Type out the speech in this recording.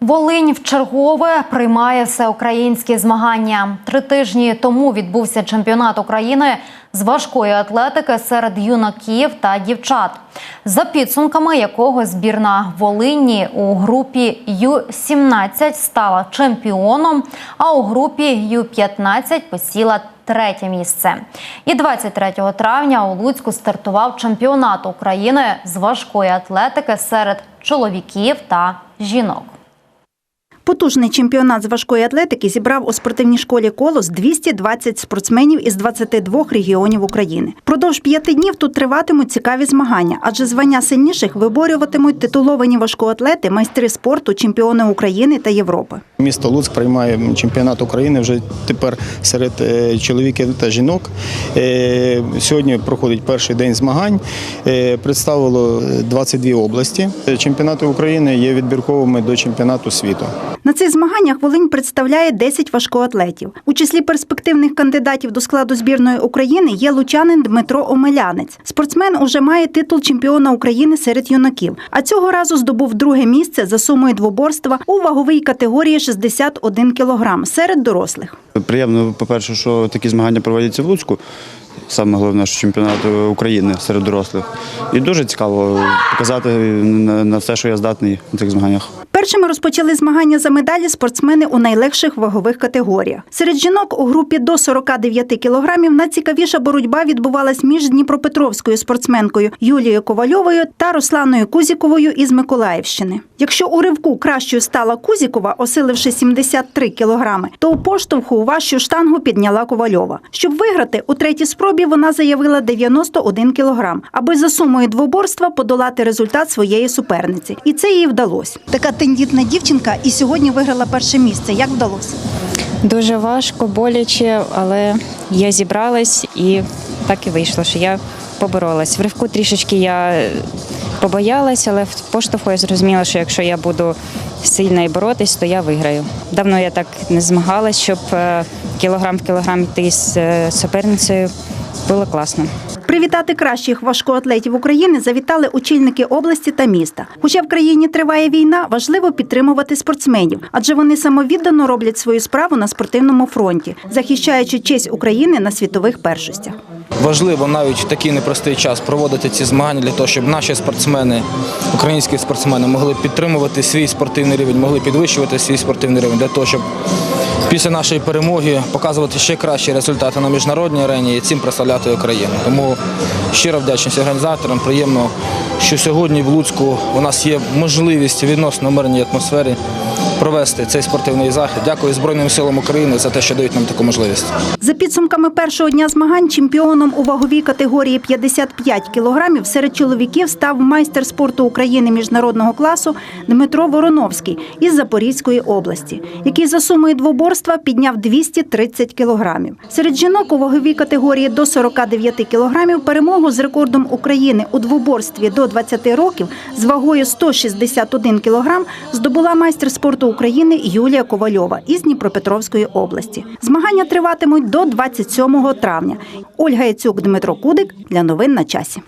Волинь в чергове приймає всеукраїнські змагання. Три тижні тому відбувся чемпіонат України з важкої атлетики серед юнаків та дівчат, за підсумками якого збірна Волині у групі Ю-17 стала чемпіоном, а у групі Ю-15 посіла третє місце. І 23 травня у Луцьку стартував чемпіонат України з важкої атлетики серед чоловіків та жінок. Потужний чемпіонат з важкої атлетики зібрав у спортивній школі «Колос» 220 спортсменів із 22 регіонів України. Продовж п'яти днів тут триватимуть цікаві змагання, адже звання сильніших виборюватимуть титуловані важкоатлети, майстри спорту, чемпіони України та Європи. Місто Луцьк приймає чемпіонат України вже тепер серед е, чоловіків та жінок. Е, Сьогодні проходить перший день змагань. Е, Представило 22 області. Чемпіонати України є відбірковими до чемпіонату світу. На цих змаганнях Волинь представляє 10 важкоатлетів. У числі перспективних кандидатів до складу збірної України є лучанин Дмитро Омелянець. Спортсмен уже має титул чемпіона України серед юнаків, а цього разу здобув друге місце за сумою двоборства у ваговій категорії 61 кілограм серед дорослих. Приємно, по-перше, що такі змагання проводяться в Луцьку. Саме головне, що чемпіонат України серед дорослих. І дуже цікаво показати на все, що я здатний на цих змаганнях. Першими розпочали змагання за медалі спортсмени у найлегших вагових категоріях. Серед жінок у групі до 49 кілограмів найцікавіша боротьба відбувалась між Дніпропетровською спортсменкою Юлією Ковальовою та Русланою Кузіковою із Миколаївщини. Якщо у ривку кращою стала Кузікова, осиливши 73 кілограми, то у поштовху у важчу штангу підняла Ковальова. Щоб виграти, у третій спробі вона заявила 91 кілограм, аби за сумою двоборства подолати результат своєї суперниці. І це їй вдалося. Така тендітна дівчинка і сьогодні виграла перше місце. Як вдалося? Дуже важко, боляче, але я зібралась і так і вийшло, що я поборолась. В ривку трішечки я побоялась, але в поштовху я зрозуміла, що якщо я буду сильно і боротись, то я виграю. Давно я так не змагалась, щоб е, кілограм в кілограм йти з е, суперницею. Було класно. Привітати кращих важкоатлетів України завітали очільники області та міста. Хоча в країні триває війна, важливо підтримувати спортсменів, адже вони самовіддано роблять свою справу на спортивному фронті, захищаючи честь України на світових першостях. Важливо навіть в такий непростий час проводити ці змагання для того, щоб наші спортсмени, українські спортсмени, могли підтримувати свій спортивний рівень, могли підвищувати свій спортивний рівень для того, щоб після нашої перемоги показувати ще кращі результати на міжнародній арені і цим прославляти Україну. Тому щиро вдячність організаторам. Приємно, що сьогодні в Луцьку у нас є можливість відносно мирній атмосфері провести цей спортивний захід. Дякую Збройним силам України за те, що дають нам таку можливість. За підсумками першого дня змагань чемпіоном у ваговій категорії 55 кілограмів серед чоловіків став майстер спорту України міжнародного класу Дмитро Вороновський із Запорізької області, який за сумою двоборства підняв 230 кілограмів. Серед жінок у ваговій категорії до 49 кілограмів перемогу з рекордом України у двоборстві до 20 років з вагою 161 кілограм здобула майстер спорту України Юлія Ковальова із Дніпропетровської області. Змагання триватимуть до 27 травня. Ольга Яцюк, Дмитро Кудик для новин на часі.